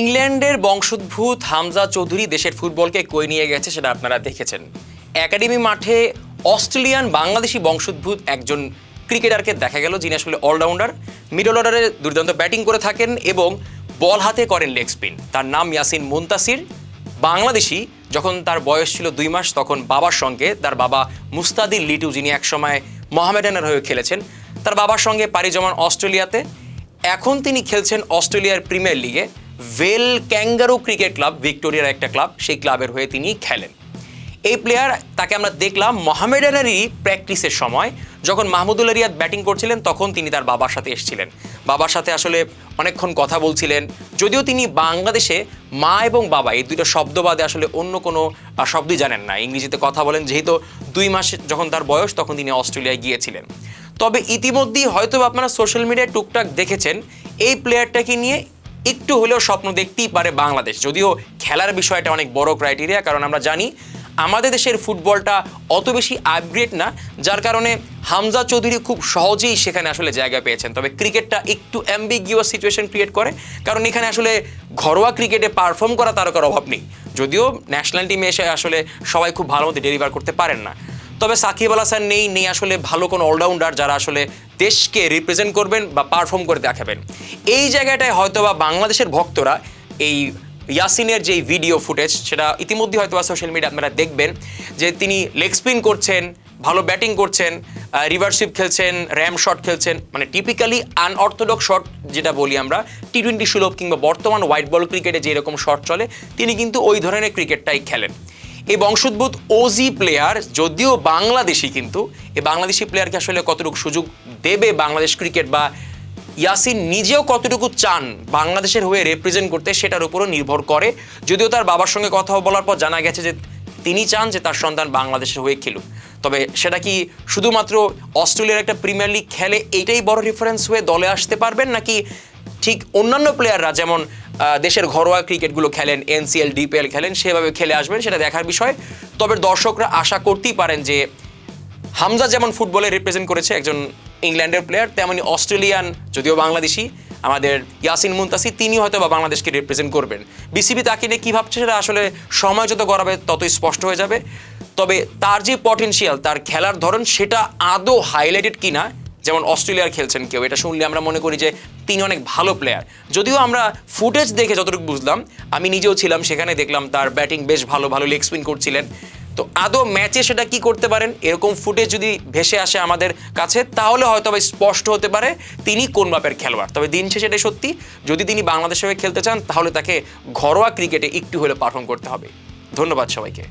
ইংল্যান্ডের বংশোদ্ভূত হামজা চৌধুরী দেশের ফুটবলকে কই নিয়ে গেছে সেটা আপনারা দেখেছেন। একাডেমি মাঠে অস্ট্রেলিয়ান বাংলাদেশি বংশোদ্ভূত একজন ক্রিকেটারকে দেখা গেল, যিনি আসলে অলরাউন্ডার। মিডল অর্ডারে দুর্দান্ত ব্যাটিং করে থাকেন এবং বল হাতে করেন লেগ স্পিন। তার নাম ইয়াসিন মুন্তাসির। বাংলাদেশি, যখন তার বয়স ছিল দুই মাস, তখন বাবার সঙ্গে তার বাবা মুস্তাদির লিটু, যিনি একসময় মোহামেডানের হয়ে খেলেছেন, তার বাবার সঙ্গে পাড়ি জমান অস্ট্রেলিয়াতে। এখন তিনি খেলছেন অস্ট্রেলিয়ার প্রিমিয়ার লিগে। ভেল ক্যাঙ্গারু ক্রিকেট ক্লাব, ভিক্টোরিয়ার একটা ক্লাব, সেই ক্লাবের হয়ে তিনি খেলেন। এই প্লেয়ার তাকে আমরা দেখলাম মোহামেডানেরই প্র্যাকটিসের সময়, যখন মাহমুদুল্লাহ রিয়াদ ব্যাটিং করছিলেন, তখন তিনি তার বাবার সাথে এসেছিলেন। বাবার সাথে আসলে অনেকক্ষণ কথা বলছিলেন, যদিও তিনি বাংলাদেশে মা এবং বাবা, এই দুইটা শব্দ বাদে আসলে অন্য কোনো শব্দই জানেন না। ইংরেজিতে কথা বলেন, যেহেতু দুই মাস যখন তার বয়স, তখন তিনি অস্ট্রেলিয়ায় গিয়েছিলেন। তবে ইতিমধ্যেই হয়তো আপনারা সোশ্যাল মিডিয়ায় টুকটাক দেখেছেন, এই প্লেয়ারটাকে নিয়ে একটু হলেও স্বপ্ন দেখতেই পারে বাংলাদেশ। যদিও খেলার বিষয়টা অনেক বড় ক্রাইটেরিয়া কারণ আমরা জানি আমাদের দেশের ফুটবলটা অত বেশি আপগ্রেড না, যার কারণে হামজা চৌধুরী খুব সহজেই সেখানে আসলে জায়গা পেয়েছেন। তবে ক্রিকেটটা একটু অ্যাম্বিগিউয়াস সিচুয়েশন ক্রিয়েট করে, কারণ এখানে আসলে ঘরোয়া ক্রিকেটে পারফর্ম করা তারকার অভাব নেই। যদিও ন্যাশনাল টিমে এসে আসলে সবাই খুব ভালো মতো ডেলিভার করতে পারেন না। তবে সাকিব আল হাসান নেই নেই আসলে ভালো কোনো অলরাউন্ডার যারা আসলে দেশকে রিপ্রেজেন্ট করবেন বা পারফর্ম করে দেখাবেন। এই জায়গাটায় হয়তো বা বাংলাদেশের ভক্তরা এই ইয়াসিনের যে ভিডিও ফুটেজ সেটা ইতিমধ্যে হয়তো সোশ্যাল মিডিয়া আপনারা দেখবেন, যে তিনি লেগ স্পিন করছেন, ভালো ব্যাটিং করছেন রিভার্সিপ খেলছেন র্যাম শট খেলছেন মানে টিপিক্যালি আনঅর্থোডক্স শট যেটা বলি আমরা টি টোয়েন্টি সুলভ কিংবা বর্তমান হোয়াইট বল ক্রিকেটে যেরকম শট চলে, তিনি কিন্তু ওই ধরনের ক্রিকেটটাই খেলেন। এই বংশোদ্ভূত ওজি প্লেয়ার যদিও বাংলাদেশি কিন্তু এই বাংলাদেশি প্লেয়ারকে আসলে কতটুকু সুযোগ দেবে বাংলাদেশ ক্রিকেট বা ইয়াসিন নিজেও কতটুকু চান বাংলাদেশের হয়ে রিপ্রেজেন্ট করতে সেটার উপরও নির্ভর করে। যদিও তার বাবার সঙ্গে কথা বলার পর জানা গেছে যে তিনি চান যে তার সন্তান বাংলাদেশের হয়ে খেলুক। তবে সেটা কি শুধুমাত্র অস্ট্রেলিয়ার একটা প্রিমিয়ার লিগ খেলে এইটাই বড় রেফারেন্স হয়ে দলে আসতে পারবেন নাকি ঠিক অন্যান্য প্লেয়াররা যেমন দেশের ঘরোয়া ক্রিকেটগুলো খেলেন এনসিএল ডিপিএল খেলেন, সেভাবে খেলে আসবেন, সেটা দেখার বিষয়। তবে দর্শকরা আশা করতেই পারেন যে, হামজা যেমন ফুটবলে রিপ্রেজেন্ট করেছে একজন ইংল্যান্ডের প্লেয়ার তেমনি অস্ট্রেলিয়ান, যদিও বাংলাদেশি, আমাদের ইয়াসিন মুন্তাসি তিনি হয়তো বা বাংলাদেশকে রিপ্রেজেন্ট করবেন। বিসিবি তাকে নিয়ে কী ভাবছে সেটা আসলে সময় যত গড়াবে, ততই স্পষ্ট হয়ে যাবে। তবে তার যে পটেনশিয়াল তার খেলার ধরন, সেটা আদৌ হাইলাইটেড কিনা, যেমন অস্ট্রেলিয়ার খেলছেন কেউ, এটা শুনলে আমরা মনে করি যে তিনি অনেক ভালো প্লেয়ার যদিও আমরা ফুটেজ দেখে যতটুকু বুঝলাম, আমি নিজেও ছিলাম, সেখানে দেখলাম তার ব্যাটিং বেশ ভালো ভালো লেগ স্পিন করছিলেন। তো আদৌ ম্যাচে সেটা কি করতে পারেন? এরকম ফুটেজ যদি ভেসে আসে আমাদের কাছে, তাহলে হয়তো স্পষ্ট হতে পারে তিনি কোন মাপের খেলোয়াড়। তবে দিন শেষে এটাই সত্যি, যদি তিনি বাংলাদেশের হয়ে খেলতে চান, তাহলে তাকে ঘরোয়া ক্রিকেটে একটু হলে পারফর্ম করতে হবে। ধন্যবাদ সবাইকে।